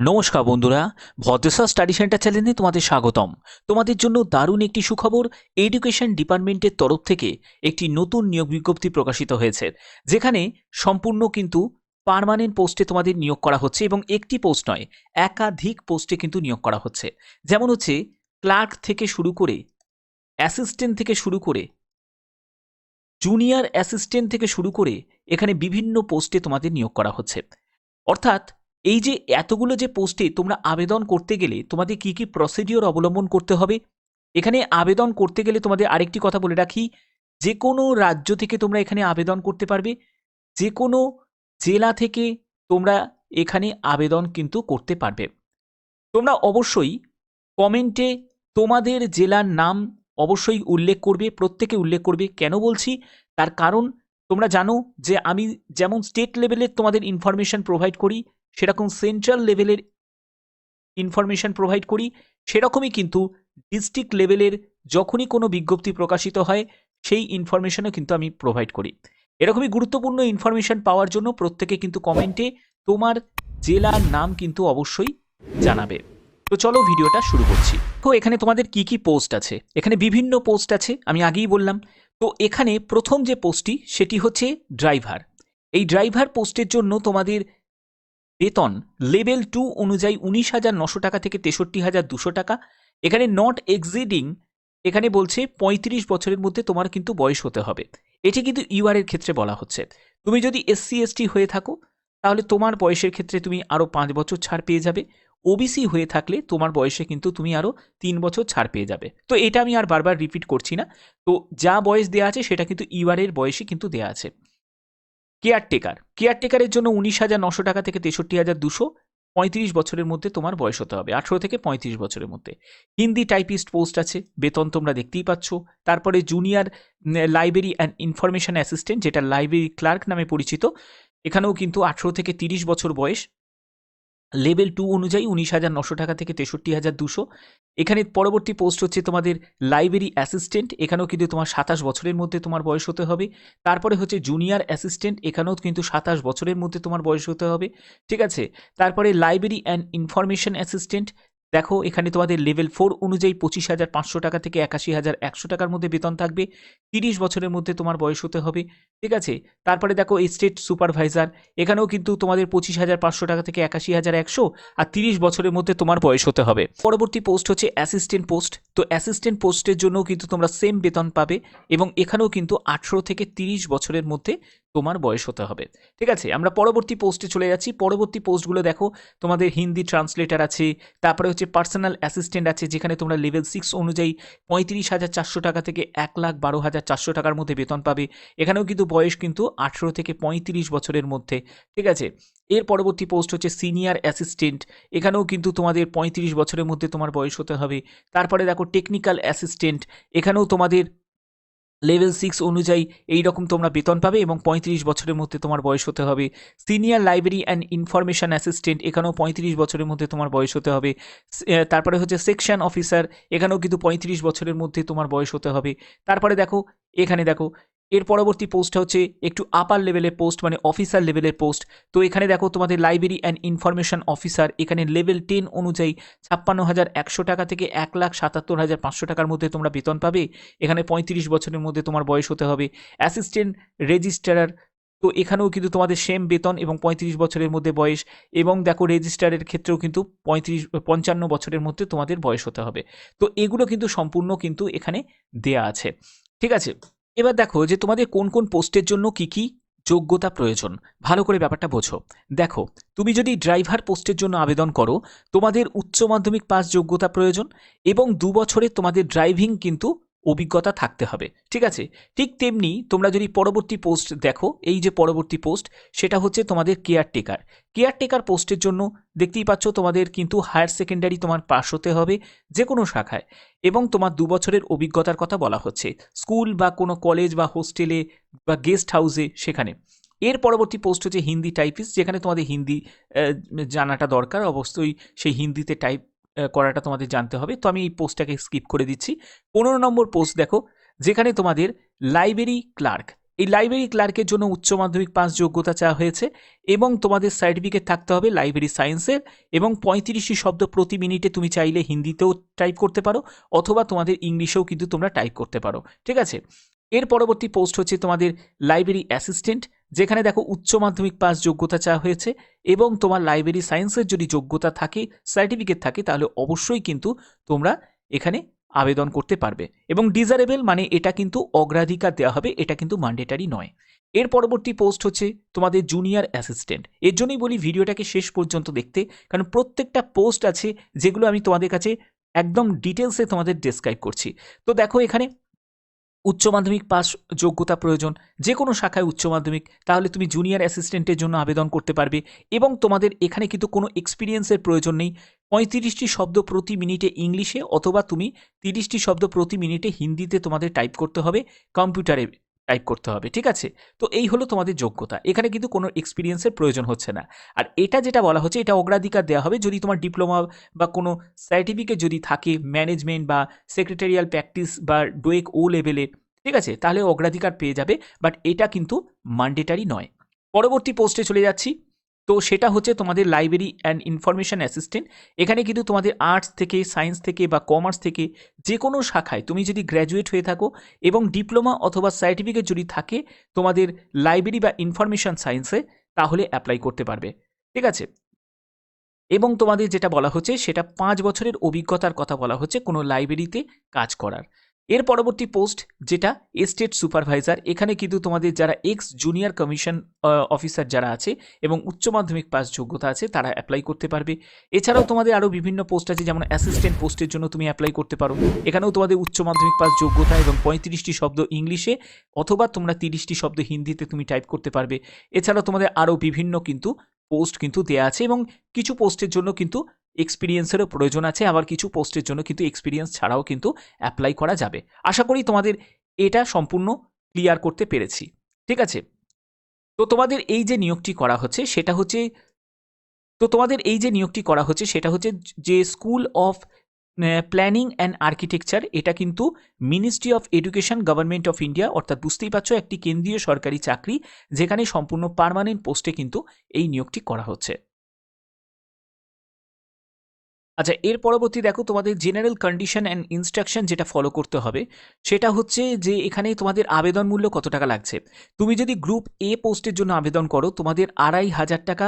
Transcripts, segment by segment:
নমস্কার বন্ধুরা ভদ্রসা study centre চ্যানেলে তোমাদের স্বাগতম। তোমাদের জন্য দারুণ একটি সুখবর এডুকেশন ডিপার্টমেন্টের তরফ থেকে একটি নতুন নিয়োগ বিজ্ঞপ্তি প্রকাশিত হয়েছে, যেখানে সম্পূর্ণ কিন্তু পার্মানেন্ট পোস্টে তোমাদের নিয়োগ করা হচ্ছে এবং একটি পোস্ট নয়, একাধিক পোস্টে কিন্তু নিয়োগ করা হচ্ছে। যেমন হচ্ছে, ক্লার্ক থেকে শুরু করে, অ্যাসিস্ট্যান্ট থেকে শুরু করে, জুনিয়র অ্যাসিস্ট্যান্ট থেকে শুরু করে এখানে বিভিন্ন পোস্টে তোমাদের নিয়োগ করা হচ্ছে। অর্থাৎ এই যে এতগুলো যে পোস্টে তোমরা আবেদন করতে গেলে তোমাদের কি কি প্রসিডিওর অবলম্বন করতে হবে? এখানে আবেদন করতে গেলে তোমাদের আরেকটি কথা বলে রাখি, যে কোনো রাজ্য থেকে তোমরা এখানে আবেদন করতে পারবে, যে কোনো জেলা থেকে তোমরা এখানে আবেদন কিন্তু করতে পারবে। তোমরা অবশ্যই কমেন্টে তোমাদের জেলার নাম অবশ্যই উল্লেখ করবে, প্রত্যেকে উল্লেখ করবে। কেন বলছি? তার কারণ তোমরা জানো যে আমি যেমন স্টেট লেভেলের তোমাদের ইনফরমেশন প্রোভাইড করি সেরকম সেন্ট্রাল লেভেলের ইনফরমেশন প্রোভাইড করি, সেরকমই কিন্তু ডিস্ট্রিক্ট লেভেলের যখনই কোনো বিজ্ঞপ্তি প্রকাশিত হয়, সেই ইনফরমেশনও কিন্তু আমি প্রোভাইড করি। এরকমই গুরুত্বপূর্ণ ইনফরমেশন পাওয়ার জন্য প্রত্যেকে কিন্তু কমেন্টে তোমার জেলার নাম কিন্তু অবশ্যই জানাবে। তো চলো ভিডিওটা শুরু করছি। তো এখানে তোমাদের কি কি পোস্ট আছে? এখানে বিভিন্ন পোস্ট আছে, আমি আগেই বললাম। তো এখানে প্রথম যে পোস্টটি সেটি হচ্ছে ড্রাইভার এই ড্রাইভার পোস্টের জন্য তোমাদের বেতন লেভেল টু অনুযায়ী উনিশ হাজার নশো টাকা থেকে তেষট্টি হাজার দুশো টাকা। এখানে নট এক্সিডিং এখানে বলছে পঁয়ত্রিশ বছরের মধ্যে তোমার কিন্তু বয়স হতে হবে। এটি কিন্তু ইউআর এর ক্ষেত্রে বলা হচ্ছে। তুমি যদি এসসি এসটি হয়ে থাকো, তাহলে তোমার বয়সের ক্ষেত্রে তুমি আরও পাঁচ বছর ছাড় পেয়ে যাবে। ওবিসি হয়ে থাকলে তোমার বয়সে কিন্তু তুমি আরও তিন বছর ছাড় পেয়ে যাবে। তো এটা আমি আর বারবার রিপিট করছি না। তো যা বয়স দেওয়া আছে, সেটা কিন্তু ইউআর এর বয়সই কিন্তু দেওয়া আছে। কেয়ারটেকার। কেয়ারটেকারের জন্য উনিশ হাজার নশো টাকা থেকে তেষট্টি হাজার দুশো পঁয়ত্রিশ বছরের মধ্যে তোমার বয়স হতে হবে, আঠেরো থেকে পঁয়ত্রিশ বছরের মধ্যে। হিন্দি টাইপিস্ট পোস্ট আছে, বেতন তোমরা দেখতেই পাচ্ছ। তারপরে junior library and information assistant যেটা লাইব্রেরি ক্লার্ক নামে পরিচিত। এখানেও কিন্তু আঠেরো থেকে তিরিশ বছর বয়স লেভেল টু অনুযায়ী উনিশ হাজার নশো টাকা থেকে তেষট্টি হাজার দুশো। এখানে পরবর্তী পোস্ট হচ্ছে তোমাদের লাইব্রেরি অ্যাসিস্ট্যান্ট এখানেও কিন্তু তোমার সাতাশ বছরের মধ্যে তোমার বয়স হতে হবে। তারপরে হচ্ছে জুনিয়র অ্যাসিস্ট্যান্ট এখানেও কিন্তু সাতাশ বছরের মধ্যে তোমার বয়স হতে হবে। ঠিক আছে? তারপরে লাইব্রেরি অ্যান্ড ইনফরমেশন অ্যাসিস্ট্যান্ট দেখো এখানে তোমাদের লেভেল ফোর অনুযায়ী পঁচিশ হাজার পাঁচশো টাকা থেকে একাশি হাজার একশো টাকার মধ্যে বেতন থাকবে। তিরিশ বছরের মধ্যে তোমার বয়স হতে হবে। ঠিক আছে? তারপরে দেখো স্টেট সুপারভাইজার এখানেও কিন্তু তোমাদের পঁচিশ হাজার পাঁচশো টাকা থেকে একাশি হাজার একশো আর তিরিশ বছরের মধ্যে তোমার বয়স হতে হবে। পরবর্তী পোস্ট হচ্ছে অ্যাসিস্ট্যান্ট পোস্ট তো অ্যাসিস্ট্যান্ট পোস্টের জন্যও কিন্তু তোমরা সেম বেতন পাবে এবং এখানেও কিন্তু আঠেরো থেকে তিরিশ বছরের মধ্যে তোমার বয়স হতে হবে। ঠিক আছে? আমরা পরবর্তী পোস্টে চলে যাচ্ছি। পরবর্তী পোস্টগুলো দেখো, তোমাদের হিন্দি ট্রান্সলেটার আছে, তারপরে হচ্ছে পার্সোনাল অ্যাসিস্ট্যান্ট আছে, যেখানে তোমরা লেভেল সিক্স অনুযায়ী পঁয়ত্রিশ হাজার চারশো টাকা থেকে এক লাখ বারো হাজার চারশো টাকার মধ্যে বেতন পাবে। এখানেও কিন্তু বয়স কিন্তু আঠেরো থেকে পঁয়ত্রিশ বছরের মধ্যে, ঠিক আছে? এর পরবর্তী পোস্ট হচ্ছে সিনিয়র অ্যাসিস্ট্যান্ট এখানেও কিন্তু তোমাদের পঁয়ত্রিশ বছরের মধ্যে তোমার বয়স হতে হবে। তারপরে দেখো টেকনিক্যাল অ্যাসিস্ট্যান্ট এখানেও তোমাদের লেভেল সিক্স অনুযায়ী এই রকম তোমরা বেতন পাবে এবং পঁয়ত্রিশ বছরের মধ্যে তোমার বয়স হতে হবে। Senior library and information assistant এখানেও পঁয়ত্রিশ বছরের মধ্যে তোমার বয়স হতে হবে। তারপরে হচ্ছে সেকশন অফিসার এখানেও কিন্তু পঁয়ত্রিশ বছরের মধ্যে তোমার বয়স হতে হবে। তারপরে দেখো, এখানে দেখো এর পরবর্তী পোস্টটা হচ্ছে একটু আপার লেভেলের পোস্ট মানে অফিসার লেভেলের পোস্ট তো এখানে দেখো তোমাদের লাইব্রেরি অ্যান্ড ইনফরমেশন অফিসার এখানে লেভেল টেন অনুযায়ী ছাপ্পান্ন হাজার একশো টাকা থেকে এক লাখ সাতাত্তর হাজার পাঁচশো টাকার মধ্যে তোমরা বেতন পাবে। এখানে পঁয়ত্রিশ বছরের মধ্যে তোমার বয়স হতে হবে। অ্যাসিস্ট্যান্ট রেজিস্ট্রার তো এখানেও কিন্তু তোমাদের সেম বেতন এবং পঁয়ত্রিশ বছরের মধ্যে বয়স এবং দেখো রেজিস্ট্রারের ক্ষেত্রেও কিন্তু পঁয়ত্রিশ, পঞ্চান্ন বছরের মধ্যে তোমাদের বয়স হতে হবে। তো এগুলো কিন্তু সম্পূর্ণ কিন্তু এখানে দেয়া আছে। ঠিক আছে? এবার দেখো যে তোমাদের কোন কোন পোস্টের জন্য কি কি যোগ্যতা প্রয়োজন। ভালো করে ব্যাপারটা বোঝো। দেখো, তুমি যদি ড্রাইভার পোস্টের জন্য আবেদন করো, তোমাদের উচ্চ মাধ্যমিক পাস যোগ্যতা প্রয়োজন এবং দু বছরে তোমাদের ড্রাইভিং কিন্তু অভিজ্ঞতা থাকতে হবে, ঠিক আছে? ঠিক তেমনি তোমরা যদি পরবর্তী পোস্ট দেখো, এই যে পরবর্তী পোস্ট সেটা হচ্ছে তোমাদের কেয়ারটেকার কেয়ারটেকার পোস্টের জন্য দেখতেই পাচ্ছ তোমাদের কিন্তু হায়ার সেকেন্ডারি তোমার পাস হতে হবে যে কোনো শাখায় এবং তোমার দু বছরের অভিজ্ঞতার কথা বলা হচ্ছে স্কুল বা কোনো কলেজ বা হোস্টেলে বা গেস্ট হাউসে সেখানে। এর পরবর্তী পোস্ট হচ্ছে হিন্দি টাইপিস্ট যেখানে তোমাদের হিন্দি জানাটা দরকার। অবশ্যই সেই হিন্দিতে টাইপ করাটা তোমাদের জানতে হবে। তো আমি এই পোস্টটাকে স্কিপ করে দিচ্ছি। পনেরো নম্বর পোস্ট দেখো, যেখানে তোমাদের লাইব্রেরি ক্লার্ক এই লাইব্রেরি ক্লার্কের জন্য উচ্চ মাধ্যমিক পাস যোগ্যতা চাওয়া হয়েছে এবং তোমাদের সার্টিফিকেট থাকতে হবে লাইব্রেরি সায়েন্সের এবং পঁয়ত্রিশটি শব্দ প্রতি মিনিটে তুমি চাইলে হিন্দিতেও টাইপ করতে পারো অথবা তোমাদের ইংলিশেও কিন্তু তোমরা টাইপ করতে পারো। ঠিক আছে? এর পরবর্তী পোস্ট হচ্ছে তোমাদের লাইব্রেরি অ্যাসিস্ট্যান্ট যেখানে দেখো উচ্চ মাধ্যমিক পাস যোগ্যতা চাওয়া হয়েছে এবং তোমার লাইব্রেরি সায়েন্সের যদি যোগ্যতা থাকে সার্টিফিকেট থাকে, তাহলে অবশ্যই কিন্তু তোমরা এখানে আবেদন করতে পারবে। এবং ডিজারেবল মানে এটা কিন্তু অগ্রাধিকার দেওয়া হবে, এটা কিন্তু ম্যান্ডেটারি নয়। এর পরবর্তী পোস্ট হচ্ছে তোমাদের জুনিয়র অ্যাসিস্ট্যান্ট এর জন্যই বলি ভিডিওটাকে শেষ পর্যন্ত দেখতে, কারণ প্রত্যেকটা পোস্ট আছে যেগুলো আমি তোমাদের কাছে একদম ডিটেলসে তোমাদের ডেসক্রাইব করছি। তো দেখো এখানে উচ্চ মাধ্যমিক পাস যোগ্যতা প্রয়োজন, যে কোনো শাখায় উচ্চ মাধ্যমিক, তাহলে তুমি জুনিয়র অ্যাসিস্ট্যান্টের জন্য আবেদন করতে পারবে এবং তোমাদের এখানে কিন্তু কোনো এক্সপিরিয়েন্সের প্রয়োজন নেই। পঁয়ত্রিশটি শব্দ প্রতি মিনিটে ইংলিশে অথবা তুমি তিরিশটি শব্দ প্রতি মিনিটে হিন্দিতে তোমাদের টাইপ করতে হবে কম্পিউটারে টাইপ করতে হবে, ঠিক আছে? তো এই হলো তোমাদের যোগ্যতা। এখানে কিন্তু কোনো এক্সপিরিয়েন্সের প্রয়োজন হচ্ছে না। আর এটা যেটা বলা হচ্ছে, এটা অগ্রাধিকার দেওয়া হবে যদি তোমার ডিপ্লোমা বা কোনো সার্টিফিকেট যদি থাকে ম্যানেজমেন্ট বা সেক্রেটারিয়াল প্র্যাকটিস বা ডোয়েক ও লেভেলে ঠিক আছে? তাহলে অগ্রাধিকার পেয়ে যাবে বাট এটা কিন্তু ম্যান্ডেটারি নয়। পরবর্তী পোস্টে চলে যাচ্ছি। তো সেটা হচ্ছে তোমাদের লাইব্রেরি অ্যান্ড ইনফরমেশন অ্যাসিস্ট্যান্ট এখানে কিন্তু তোমাদের আর্টস থেকে সায়েন্স থেকে বা কমার্স থেকে যে কোনো শাখায় তুমি যদি গ্র্যাজুয়েট হয়ে থাকো এবং ডিপ্লোমা অথবা সার্টিফিকেট যদি থাকে তোমাদের লাইব্রেরি বা ইনফরমেশন সায়েন্সে তাহলে অ্যাপ্লাই করতে পারবে। ঠিক আছে? এবং তোমাদের যেটা বলা হচ্ছে, সেটা পাঁচ বছরের অভিজ্ঞতার কথা বলা হচ্ছে কোনো লাইব্রেরিতে কাজ করার। এর পরবর্তী পোস্ট যেটা এস্টেট সুপারভাইজার এখানে কিন্তু তোমাদের যারা এক্স জুনিয়র কমিশন অফিসার যারা আছে এবং উচ্চ মাধ্যমিক পাস যোগ্যতা আছে, তারা অ্যাপ্লাই করতে পারবে। এছাড়াও তোমাদের আরও বিভিন্ন পোস্ট আছে, যেমন অ্যাসিস্ট্যান্ট পোস্টের জন্য তুমি অ্যাপ্লাই করতে পারো। এখানেও তোমাদের উচ্চ মাধ্যমিক পাস যোগ্যতা এবং পঁয়ত্রিশটি শব্দ ইংলিশে অথবা তোমরা তিরিশটি শব্দ হিন্দিতে তুমি টাইপ করতে পারবে। এছাড়াও তোমাদের আরও বিভিন্ন কিন্তু পোস্ট কিন্তু দেওয়া আছে এবং কিছু পোস্টের জন্য কিন্তু এক্সপিরিয়েন্সেরও প্রয়োজন আছে, আবার কিছু পোস্টের জন্য কিন্তু এক্সপিরিয়েন্স ছাড়াও কিন্তু অ্যাপ্লাই করা যাবে। আশা করি তোমাদের এটা সম্পূর্ণ ক্লিয়ার করতে পেরেছি। ঠিক আছে? তো তোমাদের এই যে নিয়োগটি করা হচ্ছে, সেটা হচ্ছে, তো তোমাদের এই যে নিয়োগটি করা হচ্ছে, সেটা হচ্ছে যে school of planning and architecture এটা কিন্তু ministry of education government of India অর্থাৎ বুঝতেই পারছ, একটি কেন্দ্রীয় সরকারি চাকরি, যেখানে সম্পূর্ণ পার্মানেন্ট পোস্টে কিন্তু এই নিয়োগটি করা হচ্ছে। আচ্ছা এর পরবর্তী দেখো তোমাদের জেনারেল কন্ডিশন অ্যান্ড ইনস্ট্রাকশন যেটা ফলো করতে হবে, সেটা হচ্ছে যে এখানে তোমাদের আবেদন মূল্য কত টাকা লাগছে। তুমি যদি গ্রুপ এ পোস্টের জন্য আবেদন করো, তোমাদের আড়াই হাজার টাকা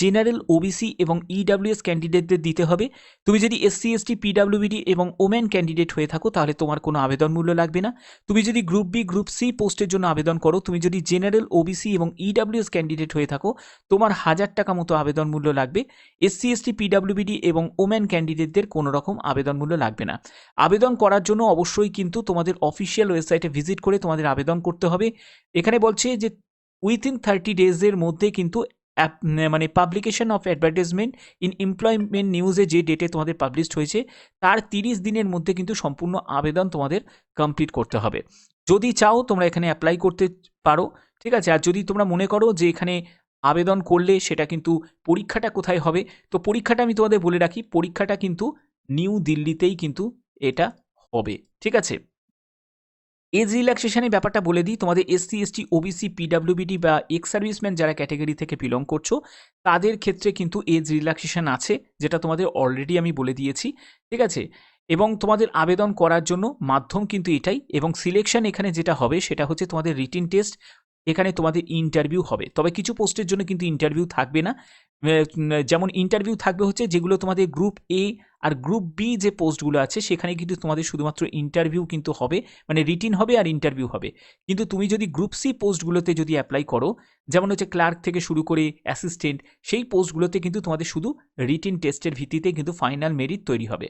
জেনারেল ওবিসি এবং ইডাব্লিউএস ক্যান্ডিডেটদের দিতে হবে। তুমি যদি এসসি এসটি পিডাব্লিউবিডি এবং ওমেন ক্যান্ডিডেট হয়ে থাকো, তাহলে তোমার কোনো আবেদন মূল্য লাগবে না। তুমি যদি গ্রুপ বি গ্রুপ সি পোস্টের জন্য আবেদন করো, তুমি যদি জেনারেল ওবিসি এবং ইডাব্লিউএস ক্যান্ডিডেট হয়ে থাকো, তোমার হাজার টাকা মতো আবেদন মূল্য লাগবে। এসসি এসটি পিডাব্লিউবিডি এবং ওমেন ক্যান্ডিডেটদের কোনো রকম আবেদন মূল্য লাগবে না। আবেদন করার জন্য অবশ্যই কিন্তু তোমাদের অফিসিয়াল ওয়েবসাইটে ভিজিট করে তোমাদের আবেদন করতে হবে। এখানে বলছে যে উইথিন থার্টি ডেজের মধ্যে কিন্তু মানে publication of advertisement in employment নিউজে যে ডেটে তোমাদের পাবলিশড হয়েছে, তার তিরিশ দিনের মধ্যে কিন্তু সম্পূর্ণ আবেদন তোমাদের কমপ্লিট করতে হবে। যদি চাও তোমরা এখানে অ্যাপ্লাই করতে পারো, ঠিক আছে? আর যদি তোমরা মনে করো যে এখানে আবেদন করলে সেটা কিন্তু পরীক্ষাটা কোথায় হবে, তো পরীক্ষাটা আমি তোমাদের বলে রাখি, পরীক্ষাটা কিন্তু নিউ দিল্লিতেই কিন্তু এটা হবে, ঠিক আছে? এজ রিল্যাক্সেশনের ব্যাপারটা বলে দিই। তোমাদের এসসি এসটি ওবিসি পিডাব্লিউবিডি বা এক্স সার্ভিসম্যান যারা ক্যাটাগরি থেকে বিলং করছ, তাদের ক্ষেত্রে কিন্তু এজ রিল্যাক্সেশন আছে, যেটা তোমাদের অলরেডি আমি বলে দিয়েছি। ঠিক আছে? এবং তোমাদের আবেদন করার জন্য মাধ্যম কিন্তু এটাই এবং সিলেকশন এখানে যেটা হবে সেটা হচ্ছে তোমাদের রিটিন টেস্ট এখানে তোমাদের ইন্টারভিউ হবে। তবে কিছু পোস্টের জন্য কিন্তু ইন্টারভিউ থাকবে না। যেমন ইন্টারভিউ থাকবে হচ্ছে যেগুলো তোমাদের গ্রুপ এ আর গ্রুপ বি যে পোস্টগুলো আছে, সেখানে কিন্তু তোমাদের শুধুমাত্র ইন্টারভিউ কিন্তু হবে মানে রিটিন হবে আর ইন্টারভিউ হবে। কিন্তু তুমি যদি গ্রুপ সি পোস্টগুলোতে যদি অ্যাপ্লাই করো, যেমন হচ্ছে ক্লার্ক থেকে শুরু করে অ্যাসিস্ট্যান্ট সেই পোস্টগুলোতে কিন্তু তোমাদের শুধু রিটিন টেস্টের ভিত্তিতে কিন্তু ফাইনাল মেরিট তৈরি হবে।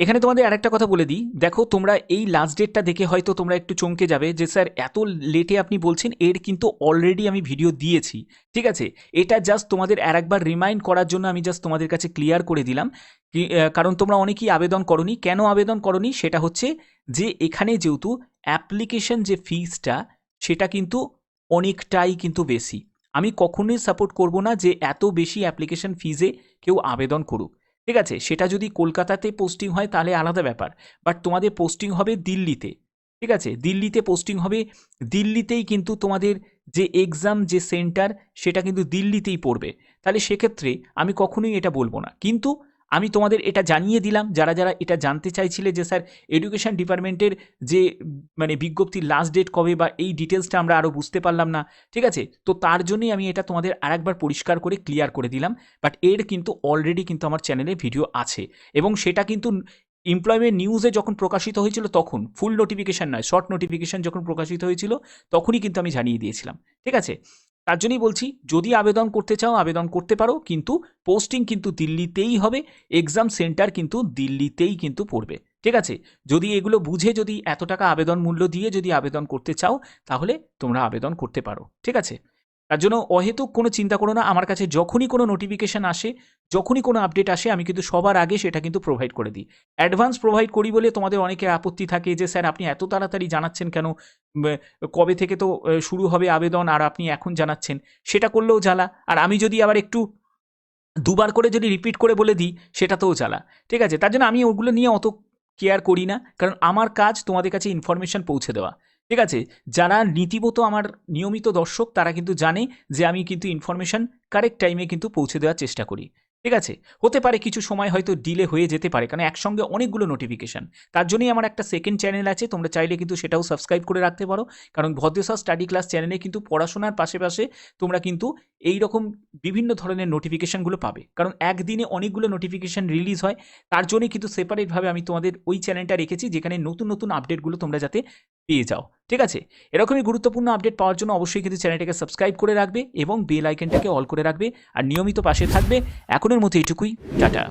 এখানে তোমাদের আরেকটা কথা বলে দিই। দেখো, তোমরা এই লাস্ট ডেটটা দেখে হয়তো তোমরা একটু চমকে যাবে যে, স্যার, এত লেটে আপনি বলছেন, এর কিন্তু অলরেডি আমি ভিডিও দিয়েছি। ঠিক আছে? এটা জাস্ট তোমাদের আর একবার রিমাইন্ড করার জন্য আমি জাস্ট তোমাদের কাছে ক্লিয়ার করে দিলাম। কারণ তোমরা অনেকেই আবেদন করনি। কেন আবেদন করনি? সেটা হচ্ছে যে, এখানে যেহেতু অ্যাপ্লিকেশন যে ফিজটা সেটা কিন্তু অনেকটাই কিন্তু বেশি। আমি কখনোই সাপোর্ট করব না যে, এত বেশি অ্যাপ্লিকেশন ফিজে কেউ আবেদন করুক। ঠিক আছে? সেটা যদি কলকাতাতে পোস্টিং হয় তাহলে আলাদা ব্যাপার। বাট তোমাদের পোস্টিং হবে দিল্লিতে। ঠিক আছে? দিল্লিতে পোস্টিং হবে, দিল্লিতেই কিন্তু তোমাদের যে এক্সাম যে সেন্টার সেটা কিন্তু দিল্লিতেই পড়বে। তাহলে সেক্ষেত্রে আমি কখনোই এটা বলব না। কিন্তু আমি তোমাদের এটা জানিয়ে দিলাম। যারা যারা এটা জানতে চাইছিলে যে, স্যার এডুকেশন ডিপার্টমেন্টের যে মানে বিজ্ঞপ্তির লাস্ট ডেট কবে বা এই ডিটেলসটা আমরা আরও বুঝতে পারলাম না, ঠিক আছে? তো তার জন্যই আমি এটা তোমাদের আরেকবার পরিষ্কার করে ক্লিয়ার করে দিলাম। বাট এর কিন্তু অলরেডি কিন্তু আমার চ্যানেলে ভিডিও আছে। এবং সেটা কিন্তু এমপ্লয়মেন্ট নিউজে যখন প্রকাশিত হয়েছিল তখন ফুল নোটিফিকেশান নয় শর্ট নোটিফিকেশান যখন প্রকাশিত হয়েছিল, তখনই কিন্তু আমি জানিয়ে দিয়েছিলাম, ঠিক আছে? তার জন্যই বলছি, যদি আবেদন করতে চাও, আবেদন করতে পারো, কিন্তু পোস্টিং কিন্তু দিল্লিতেই হবে এক্সাম সেন্টার কিন্তু দিল্লিতেই কিন্তু পড়বে, ঠিক আছে? যদি এগুলো বুঝে যদি এত টাকা আবেদন মূল্য দিয়ে যদি আবেদন করতে চাও, তাহলে তোমরা আবেদন করতে পারো, ঠিক আছে? তার জন্য অহেতুক কোনো চিন্তা করো না। আমার কাছে যখনই কোনো নোটিফিকেশান আসে, যখনই কোনো আপডেট আসে, আমি কিন্তু সবার আগে সেটা কিন্তু প্রোভাইড করে দিই। অ্যাডভান্স প্রোভাইড করি বলে তোমাদের অনেকের আপত্তি থাকে যে, স্যার, আপনি এত তাড়াতাড়ি জানাচ্ছেন কেন? কবে থেকে তো শুরু হবে আবেদন আর আপনি এখন জানাচ্ছেন? সেটা করলেও জ্বালা। আর আমি যদি আবার একটু দুবার করে যদি রিপিট করে বলে দিই, সেটাতেও জ্বালা। ঠিক আছে? তার জন্য আমি ওগুলো নিয়ে অত কেয়ার করি না। কারণ আমার কাজ তোমাদের কাছে ইনফরমেশন পৌঁছে দেওয়া। ঠিক আছে? যারা নীতিমতো আমার নিয়মিত দর্শক, তারা কিন্তু জানে যে আমি কিন্তু ইনফরমেশন কারেক্ট টাইমে কিন্তু পৌঁছে দেওয়ার চেষ্টা করি। ঠিক আছে? হতে পারে কিছু সময় হয়তো ডিলে হয়ে যেতে পারে, কারণ একসঙ্গে অনেকগুলো নোটিফিকেশান তার জন্যই আমার একটা সেকেন্ড চ্যানেল আছে, তোমরা চাইলে কিন্তু সেটাও সাবস্ক্রাইব করে রাখতে পারো। কারণ ভদ্রসা স্টাডি ক্লাস চ্যানেলে কিন্তু পড়াশোনার পাশে পাশে তোমরা কিন্তু এই রকম বিভিন্ন ধরনের নোটিফিকেশানগুলো পাবে। কারণ একদিনে অনেকগুলো নোটিফিকেশান রিলিজ হয়, তার জন্যই কিন্তু সেপারেটভাবে আমি তোমাদের ওই চ্যানেলটা রেখেছি, যেখানে নতুন নতুন আপডেটগুলো তোমরা যাতে পেয়ে যাও, ঠিক আছে? এরকমই গুরুত্বপূর্ণ আপডেট পাওয়ার জন্য অবশ্যই কিন্তু চ্যানেলটাকে সাবস্ক্রাইব করে রাখবে এবং বেল আইকনটাকে অল করে রাখবে, আর নিয়মিত পাশে থাকবে। এখনের মতো এটুকুই, টাটা।